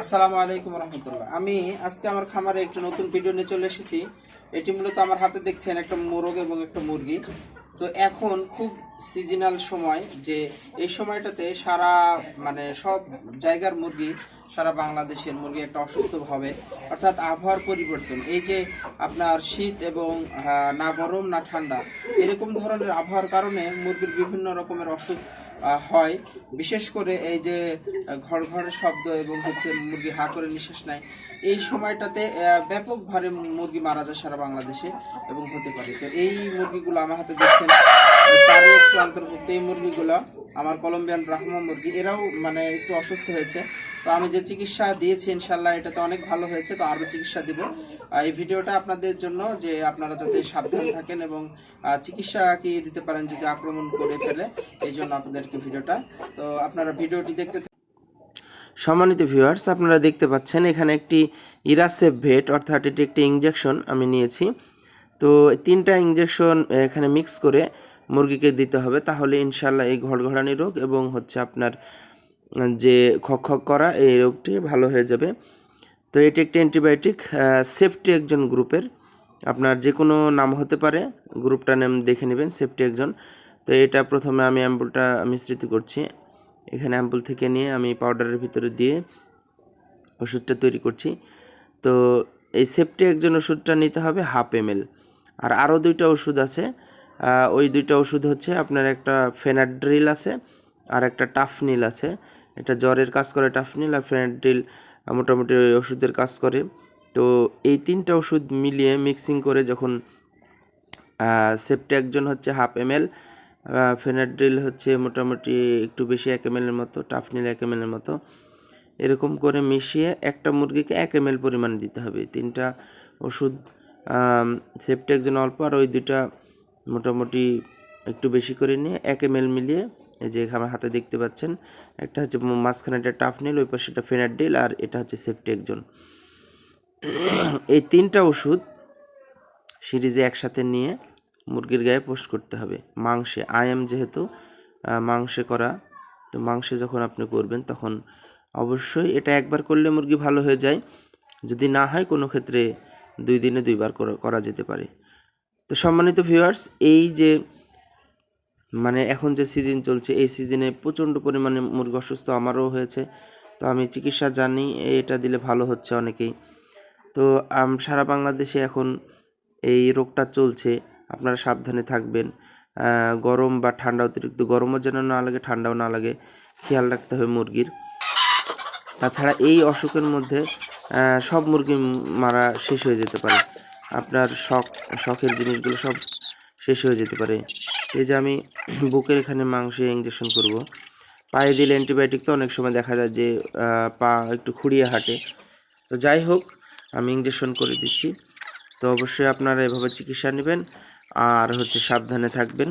আসসালামু আলাইকুম রহমতুল্লাহ। আমি আজকে আমার খামারে একটি নতুন ভিডিও নিয়ে চলে এসেছি। এটি মূলত আমার হাতে দেখছেন একটা মোরগ এবং একটা মুরগি। তো এখন খুব সিজনাল সময় যে এই সময়টাতে সারা মানে সব জায়গার মুরগি সারা বাংলাদেশের মুরগি একটা অসুস্থ হবে। অর্থাৎ আবহাওয়ার পরিবর্তন এই যে আপনার শীত এবং না গরম না ঠান্ডা এরকম ধরনের আবহাওয়ার কারণে মুরগির বিভিন্ন রকমের অসুখ হয়। বিশেষ করে এই যে ঘর ঘরের শব্দ এবং হচ্ছে মুরগি হা করে নিঃশ্বাস নেয় এই সময়টাতে আহ, ব্যাপক ভারে মুরগি মারা যায় সারা বাংলাদেশে এবং হতে পারে। তো এই মুরগিগুলো আমার হাতে দেখছেন তারই একটু অন্তর্ভুক্ত এই মুরগিগুলো আমার কলম্বিয়ান ব্রাহ্মা মুরগি এরাও মানে একটু অসুস্থ হয়েছে। তো আমি যে চিকিৎসা দিয়েছি, ইনশাল্লাহ এটা তো অনেক ভালো হয়েছে, তো আরও চিকিৎসা দিব। এই ভিডিওটা আপনাদের জন্য যে আপনারা যাতে সাবধান থাকেন এবং চিকিৎসা কি দিতে পারেন যদি আক্রমণ করে ফেলে, এই জন্য আপনাদেরকে ভিডিওটা। তো আপনারা ভিডিওটি দেখতে সম্মানিত ভিউয়ার্স আপনারা দেখতে পাচ্ছেন এখানে একটি ইরাসেভ ভেট, অর্থাৎ এটি একটি ইঞ্জেকশন আমি নিয়েছি। তো তিনটা ইঞ্জেকশন এখানে মিক্স করে মুরগিকে দিতে হবে, তাহলে ইনশাল্লাহ এই ঘড়ঘড়ানি রোগ এবং হচ্ছে আপনার যে খক খক করা, এই রোগটি ভালো হয়ে যাবে। তো এটি একটি অ্যান্টিবায়োটিক সেফটি একজন গ্রুপের। আপনার যে কোনো নাম হতে পারে গ্রুপটা নাম দেখে নেবেন, সেফটি একজন। তো এটা প্রথমে আমি অ্যাম্পুলটা মিশ্রিত করছি। এখানে অ্যাম্পুল থেকে নিয়ে আমি পাউডারের ভিতরে দিয়ে ওষুধটা তৈরি করছি। তো এই সেফটি একজন ওষুধটা নিতে হবে হাফ এম আর আরও দুইটা ওষুধ আছে। ওই দুইটা ওষুধ হচ্ছে আপনার একটা ফেনাড্রিল আছে, আর একটা টাফনিল আছে। এটা জ্বরের কাজ করে টাফনিল আর ফেনাড্রিল মোটামুটি ওষুধের কাজ করে। তো এই তিনটা ওষুধ মিলিয়ে মিক্সিং করে যখন সেফটি একজন হচ্ছে হাফ এম এল ফেনাড্রিল হচ্ছে মোটামুটি একটু বেশি এক এম এর মতো টাফনিল এক এম এর মতো। এরকম করে মিশিয়ে একটা মুরগিকে এক এম এল পরিমাণ দিতে হবে। তিনটা ওষুধ সেফটি একজন অল্প আর ওই দুটা মোটামুটি একটু বেশি করে নিয়ে এক এম এল মিলিয়ে এই যে আমার হাতে দেখতে পাচ্ছেন, একটা হচ্ছে মাঝখানে একটা টাফ টাফনিল ওই পাশে একটা ফেনাড্রিল আর এটা হচ্ছে সেফটি একজন। এই তিনটা ওষুধ সিরিজে একসাথে নিয়ে মুরগির গায়ে পোস্ট করতে হবে। মাংসে, আয়াম যেহেতু মাংসে করা, তো মাংসে যখন আপনি করবেন তখন অবশ্যই এটা একবার করলে মুরগি ভালো হয়ে যায়। যদি না হয় কোনো ক্ষেত্রে দুই দিনে দুইবার করা যেতে পারে। তো সম্মানিত ভিউয়ার্স এই যে মানে এখন যে সিজন চলছে, এই সিজনে প্রচণ্ড পরিমাণে মুরগি অসুস্থ আমারও হয়েছে। তো আমি চিকিৎসা জানি, এটা দিলে ভালো হচ্ছে অনেকেই। তো সারা বাংলাদেশে এখন এই রোগটা চলছে, আপনারা সাবধানে থাকবেন। গরম বা ঠান্ডা অতিরিক্ত গরমও যেন না লাগে, ঠান্ডাও না লাগে, খেয়াল রাখতে হবে মুরগির। তাছাড়া এই অসুখের মধ্যে সব মুরগি মারা শেষ হয়ে যেতে পারে। আপনার শখ, শখের জিনিসগুলো সব শেষ হয়ে যেতে পারে। এই যে আমি বুকের এখানে মাংসে ইঞ্জেকশন করব। পায়ে দিলে অ্যান্টিবায়োটিক তো অনেক সময় দেখা যায় যে পা একটু খুঁড়িয়ে হাঁটে। তো যাই হোক, আমি ইঞ্জেকশন করে দিচ্ছি। তো অবশ্যই আপনারা এভাবে চিকিৎসা নেবেন। আর হচ্ছে সাবধানে থাকবেন।